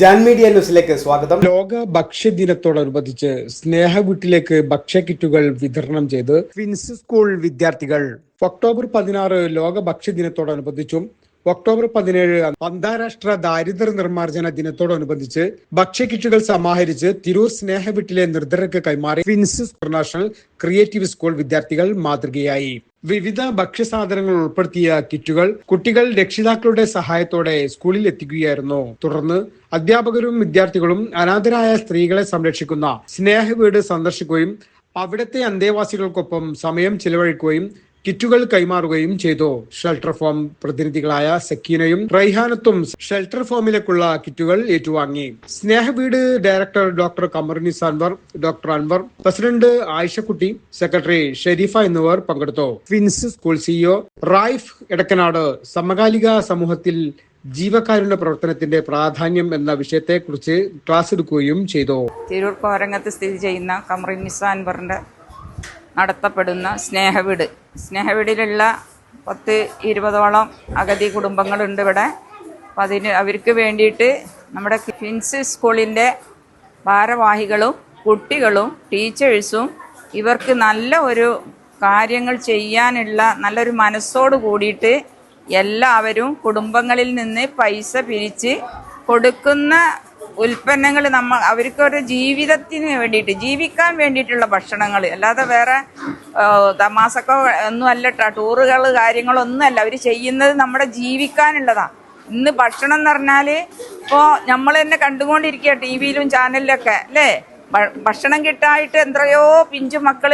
Jan media ന്യൂസിലേക്ക് സ്വാഗതം. ലോക ഭക്ഷ്യദിനത്തോടനുബന്ധിച്ച് സ്നേഹ വീട്ടിലേക്ക് ഭക്ഷ്യ കിറ്റുകൾ വിതരണം ചെയ്ത് ക്വിൻസ് സ്കൂൾ വിദ്യാർത്ഥികൾ. ഒക്ടോബർ പതിനാറ് ലോക ഭക്ഷ്യദിനത്തോടനുബന്ധിച്ചും ഒക്ടോബർ പതിനേഴ് അന്താരാഷ്ട്ര ദാരിദ്ര്യ നിർമ്മാർജന ദിനത്തോടനുബന്ധിച്ച് ഭക്ഷ്യക്കിറ്റുകൾ സമാഹരിച്ച് തിരൂർ സ്നേഹ വീട്ടിലെ നിർദ്ധരർക്ക് കൈമാറി ഫിൻസ് ഇന്റർനാഷണൽ ക്രിയേറ്റീവ് സ്കൂൾ വിദ്യാർത്ഥികൾ മാതൃകയായി. വിവിധ ഭക്ഷ്യസാധനങ്ങൾ ഉൾപ്പെടുത്തിയ കിറ്റുകൾ കുട്ടികൾ രക്ഷിതാക്കളുടെ സഹായത്തോടെ സ്കൂളിൽ എത്തിക്കുകയായിരുന്നു. തുടർന്ന് അധ്യാപകരും വിദ്യാർത്ഥികളും അനാഥരായ സ്ത്രീകളെ സംരക്ഷിക്കുന്ന സ്നേഹ വീട് സന്ദർശിക്കുകയും അവിടുത്തെ അന്തേവാസികൾക്കൊപ്പം സമയം ചിലവഴിക്കുകയും കിറ്റുകൾ കൈമാറുകയും ചെയ്തു. ഷെൽട്ടർ ഫോം പ്രതിനിധികളായ സക്കീനയും റൈഹാനത്തും ഷെൽട്ടർ ഫോമിലേക്കുള്ള കിറ്റുകൾ ഏറ്റുവാങ്ങി. Snehaveedu director doctor Kamarunnis Anwar doctor Anwar president Ayishakutty secretary Shareefa എന്നിവർ പങ്കെടുത്തു. Fins school CEO Raif Edakkanad സമകാലിക സമൂഹത്തിൽ ജീവകാരുണ്യ പ്രവർത്തനത്തിന്റെ പ്രാധാന്യം എന്ന വിഷയത്തെക്കുറിച്ച് ക്ലാസ് എടുക്കുകയും ചെയ്തു. തിരൂർ കോരങ്ങത്ത് സ്ഥിതി ചെയ്യുന്ന കമറിൻ നിസാൻവറിന്റെ നടത്തപ്പെടുന്ന സ്നേഹവീട്. സ്നേഹവീടിലുള്ള പത്ത് ഇരുപതോളം അഗതി കുടുംബങ്ങളുണ്ട് ഇവിടെ. അപ്പം അതിന് അവർക്ക് വേണ്ടിയിട്ട് നമ്മുടെ ഫിൻസ് സ്കൂളിന്റെ ഭാരവാഹികളും കുട്ടികളും ടീച്ചേഴ്സും ഇവർക്ക് നല്ല ഒരു കാര്യങ്ങൾ ചെയ്യാനുള്ള നല്ലൊരു മനസ്സോട് കൂടിയിട്ട് എല്ലാവരും കുടുംബങ്ങളിൽ നിന്ന് പൈസ പിരിച്ച് കൊടുക്കുന്ന ഉൽപ്പന്നങ്ങൾ നമ്മൾ അവർക്കൊരു ജീവിതത്തിന് വേണ്ടിയിട്ട് ജീവിക്കാൻ വേണ്ടിയിട്ടുള്ള ഭക്ഷണങ്ങൾ അല്ലാതെ വേറെ തമാസക്ക ഒന്നും അല്ല ട്ടോ. ടൂറുകൾ കാര്യങ്ങളൊന്നും അല്ല അവർ ചെയ്യുന്നത് നമ്മുടെ ജീവിക്കാനുള്ളതാണ് ഇന്ന് ഭക്ഷണം എന്ന് പറഞ്ഞാൽ ഇപ്പോൾ നമ്മൾ തന്നെ കണ്ടുകൊണ്ടിരിക്കുക ടി വിയിലും ചാനലിലൊക്കെ അല്ലേ? ഭക്ഷണം കിട്ടായിട്ട് എത്രയോ പിഞ്ചു മക്കൾ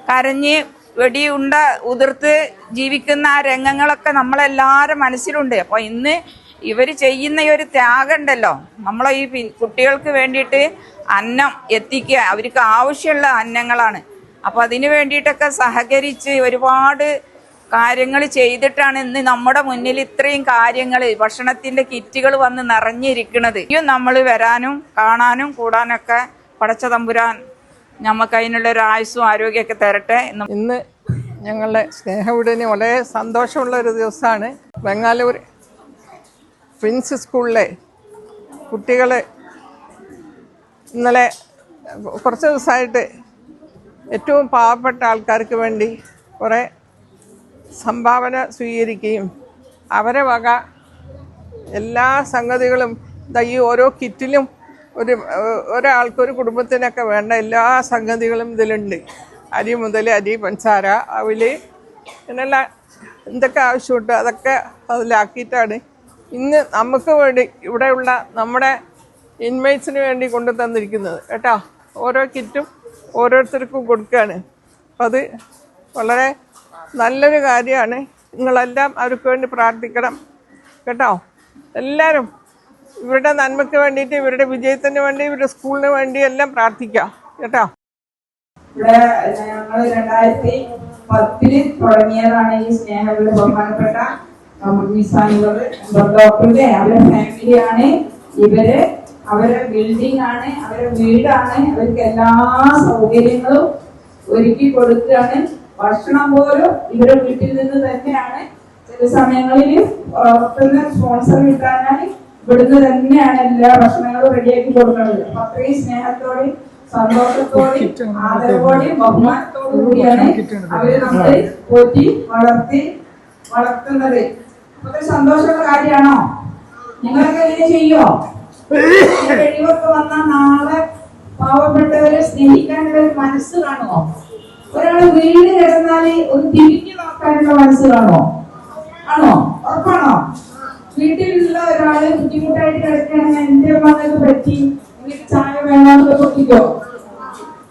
കരഞ്ഞ് വെടിയുണ്ട ഉതിർത്ത് ജീവിക്കുന്ന ആ രംഗങ്ങളൊക്കെ നമ്മളെല്ലാവരും മനസ്സിലുണ്ട്. അപ്പോൾ ഇന്ന് ഇവർ ചെയ്യുന്ന ഒരു ത്യാഗമുണ്ടല്ലോ നമ്മളെ ഈ കുട്ടികൾക്ക് വേണ്ടിയിട്ട് അന്നം എത്തിക്കുക. അവർക്ക് ആവശ്യമുള്ള അന്നങ്ങളാണ്. അപ്പോൾ അതിന് വേണ്ടിയിട്ടൊക്കെ സഹകരിച്ച് ഒരുപാട് കാര്യങ്ങൾ ചെയ്തിട്ടാണ് ഇന്ന് നമ്മുടെ മുന്നിൽ ഇത്രയും കാര്യങ്ങൾ ഭക്ഷണത്തിന്റെ കിറ്റുകൾ വന്ന് നിറഞ്ഞിരിക്കുന്നത് ഇനിയും നമ്മൾ വരാനും കാണാനും കൂടാനൊക്കെ പടച്ച തമ്പുരാൻ നമുക്ക് അതിനുള്ള ഒരു ആയുസ്സും ആരോഗ്യമൊക്കെ തരട്ടെ ഇന്ന് ഞങ്ങളുടെ സ്നേഹവിടിന് വളരെ സന്തോഷമുള്ള ഒരു ദിവസമാണ്. ബംഗാലൂർ പ്രിൻസ് സ്കൂളിലെ കുട്ടികൾ ഇന്നലെ കുറച്ച് ദിവസമായിട്ട് ഏറ്റവും പാവപ്പെട്ട ആൾക്കാർക്ക് വേണ്ടി കുറേ സംഭാവന സ്വീകരിക്കുകയും അവരെ വക എല്ലാ സംഗതികളും ഈ ഓരോ കിറ്റിലും ഒരു ഒരാൾക്കൊരു ഒരു കുടുംബത്തിനൊക്കെ വേണ്ട എല്ലാ സംഗതികളും ഇതിലുണ്ട്. അരി മുതൽ അരി പഞ്ചസാര അവിൽ അങ്ങനെയുള്ള എന്തൊക്കെ ആവശ്യമുണ്ട് അതൊക്കെ അതിലാക്കിയിട്ടാണ് ഇന്ന് നമുക്ക് വേണ്ടി ഇവിടെയുള്ള നമ്മുടെ ഇൻമേറ്റ്സിന് വേണ്ടി കൊണ്ടു തന്നിരിക്കുന്നത്. കേട്ടോ? ഓരോ കിറ്റും ഓരോരുത്തർക്കും കൊടുക്കുകയാണ്. അത് വളരെ നല്ലൊരു കാര്യമാണ്. നിങ്ങളെല്ലാം അവർക്ക് വേണ്ടി പ്രാർത്ഥിക്കണം. കേട്ടോ? എല്ലാവരും ഇവരുടെ നന്മയ്ക്ക് വേണ്ടിയിട്ട് ഇവരുടെ വിജയത്തിന് വേണ്ടി ഇവരുടെ സ്കൂളിന് വേണ്ടി എല്ലാം പ്രാർത്ഥിക്കാം. കേട്ടോ? ഇവിടെ ഞങ്ങൾ രണ്ടായിരത്തി പത്തിൽ തുടങ്ങിയതാണ് ഈ സ്നേഹം ബഹുമാനപ്പെട്ട നിസാനുകൾ ഡോക്ടറുടെ അവരുടെ ഫാമിലിയാണ് ഇവർ അവരുടെ ബിൽഡിംഗ് ആണ് അവരുടെ വീടാണ്. അവർക്ക് എല്ലാ സൗകര്യങ്ങളും ഒരുക്കി കൊടുക്കുകയാണ് ഭക്ഷണം പോലും ഇവരുടെ വീട്ടിൽ നിന്ന് തന്നെയാണ്. ചില സമയങ്ങളിൽ പുറത്തുനിന്ന് സ്പോൺസർ കിട്ടാനായി ഇവിടുന്ന് തന്നെയാണ് എല്ലാ ഭക്ഷണങ്ങളും റെഡിയാക്കി കൊടുക്കുന്നത്. അപ്പൊ അത്രയും സ്നേഹത്തോടെ സന്തോഷത്തോടെയും ആദരവോടെയും ബഹുമാനത്തോടു കൂടിയാണ് അവർ നമ്മളെ പോറ്റി വളർത്തി വളർത്തുന്നത്. അതൊരു സന്തോഷമുള്ള കാര്യമാണോ? നിങ്ങളൊക്കെ ഇങ്ങനെ ചെയ്യോ? കഴിവൊക്കെ വന്നാൽ നാളെ പാവപ്പെട്ടവരെ സ്നേഹിക്കാൻ ഒരു മനസ്സ് കാണുമോ? ഒരാൾ വീട് കിടന്നാൽ ഒരു തിരിഞ്ഞു നോക്കാനുള്ള മനസ്സ് കാണുമോ? ആണോ? ഉറപ്പാണോ? വീട്ടിലുള്ള ഒരാൾ ബുദ്ധിമുട്ടായിട്ട് കിടക്കുകയാണെങ്കിൽ എന്റെ മകൾക്ക് പറ്റി എനിക്ക് ചായ വേണമെന്ന് പൊട്ടിക്കോ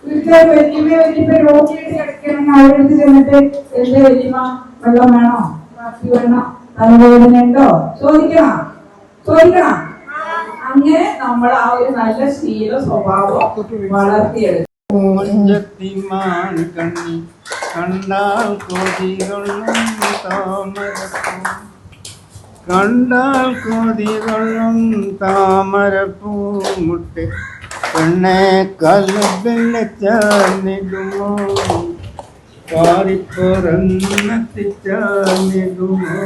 വീട്ടിലെ വല്യമ്മ വല്യമ്മ രോഗിയായിട്ട് കിടക്കുകയാണെങ്കിൽ അവരുടെ ചെന്നിട്ട് എന്റെ വല്യമ്മ വെള്ളം വേണോ? കാപ്പി വേണോ ഉണ്ടോ ചോദിക്കണം? ചോദിക്കണം? അങ്ങനെ നമ്മൾ ആ ഒരു നല്ല ശീല സ്വഭാവം വളർത്തിയെടുക്കും ഓഞ്ചത്തിമാൻ കണ്ണി കണ്ടാൽ കൊതികൊള്ളും താമരപ്പൂ. കണ്ടാൽ കണ്ണേ ചേർന്നിടുമോ പാറിപ്പുറന്നെത്തിച്ചേർന്നിടുമോ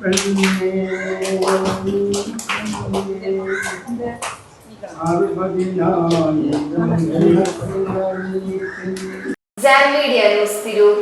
പെണ്ണേ. അറുപതിനായിരം മീഡിയ ന്യൂസ് തിരൂർ.